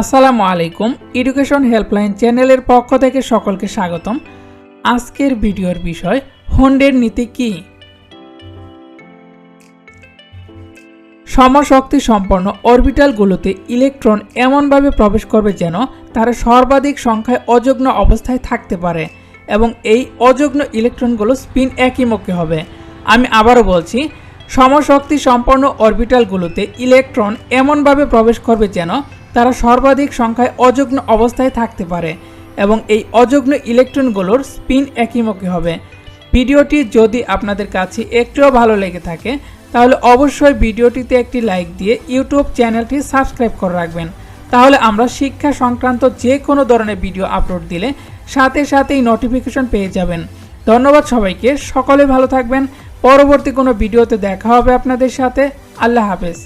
আসসালামু আলাইকুম education helpline চ্যানেলের পক্ষ থেকে সকলকে স্বাগতম। আজকের ভিডিওর বিষয়, হন্ডের নীতি কি? সমশক্তি সম্পন্ন অরবিটালগুলোতে ইলেকট্রন এমনভাবে প্রবেশ করবে যেন তারা সর্বাধিক সংখ্যায় অযগ্ন অবস্থায় থাকতে পারে এবং এই অযগ্ন ইলেকট্রনগুলো স্পিন একই মুখে হবে। আমি আবারও বলছি, সমশক্তি সম্পন্ন অরবিটালগুলোতে ইলেকট্রন এমনভাবে প্রবেশ করবে যেন তারা সর্বাধিক সংখ্যায় অযগ্ন অবস্থায় থাকতে পারে এবং এই অযগ্ন ইলেকট্রনগুলোর স্পিন একইমুখী হবে। ভিডিওটি যদি আপনাদের কাছে একটুও ভালো লেগে থাকে, তাহলে অবশ্যই ভিডিওটিতে একটি লাইক দিয়ে ইউটিউব চ্যানেলটি সাবস্ক্রাইব করে রাখবেন। তাহলে আমরা শিক্ষা সংক্রান্ত যে কোনো ধরনের ভিডিও আপলোড দিলে সাথে সাথেই নোটিফিকেশন পেয়ে যাবেন। ধন্যবাদ সবাইকে, সকলে ভালো থাকবেন। পরবর্তী কোনো ভিডিওতে দেখা হবে আপনাদের সাথে। আল্লাহ হাফেজ।